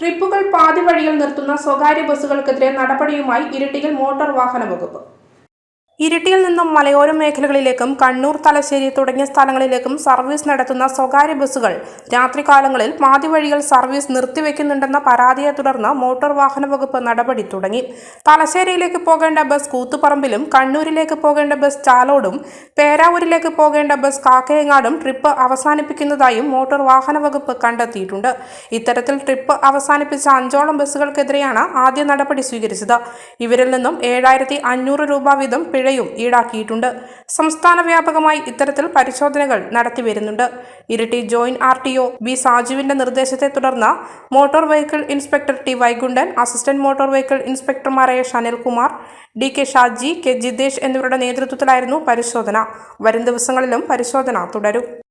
ട്രിപ്പുകൾ പാതി വഴിയിൽ നിർത്തുന്ന സ്വകാര്യ ബസ്സുകൾക്കെതിരെ നടപടിയുമായി ഇരിട്ടിയിൽ മോട്ടോർ വാഹന വകുപ്പ്. ഇരിട്ടിയിൽ നിന്നും മലയോര മേഖലകളിലേക്കും കണ്ണൂർ തലശ്ശേരി തുടങ്ങിയ സ്ഥലങ്ങളിലേക്കും സർവീസ് നടത്തുന്ന സ്വകാര്യ ബസ്സുകൾ രാത്രികാലങ്ങളിൽ പാതി വഴികൾ സർവീസ് നിർത്തിവെക്കുന്നുണ്ടെന്ന പരാതിയെ തുടർന്ന് മോട്ടോർ വാഹന വകുപ്പ് നടപടി തുടങ്ങി. തലശ്ശേരിയിലേക്ക് പോകേണ്ട ബസ് കൂത്തുപറമ്പിലും കണ്ണൂരിലേക്ക് പോകേണ്ട ബസ് ചാലോടും പേരാവൂരിലേക്ക് പോകേണ്ട ബസ് കാക്കയങ്ങാടും ട്രിപ്പ് അവസാനിപ്പിക്കുന്നതായും മോട്ടോർ വാഹന വകുപ്പ് കണ്ടെത്തിയിട്ടുണ്ട്. ഇത്തരത്തിൽ ട്രിപ്പ് അവസാനിപ്പിച്ച അഞ്ചോളം ബസ്സുകൾക്കെതിരെയാണ് ആദ്യ നടപടി സ്വീകരിച്ചത്. ഇവരിൽ നിന്നും ഏഴായിരത്തി രൂപ വീതം പിഴയും ഈടാക്കിയിട്ടുണ്ട്. സംസ്ഥാന വ്യാപകമായി ഇത്തരത്തിൽ പരിശോധനകൾ നടത്തിവരുന്നുണ്ട് Iritty joint R T O B സാജുവിന്റെ നിർദ്ദേശത്തെ തുടർന്ന് motor vehicle inspector T Vaikunthan assistant motor vehicle ഇൻസ്പെക്ടർമാരായ Shanilkumar D K Shaji K Jithesh എന്നിവരുടെ നേതൃത്വത്തിലായിരുന്നു പരിശോധന. വരും ദിവസങ്ങളിലും പരിശോധന തുടരും.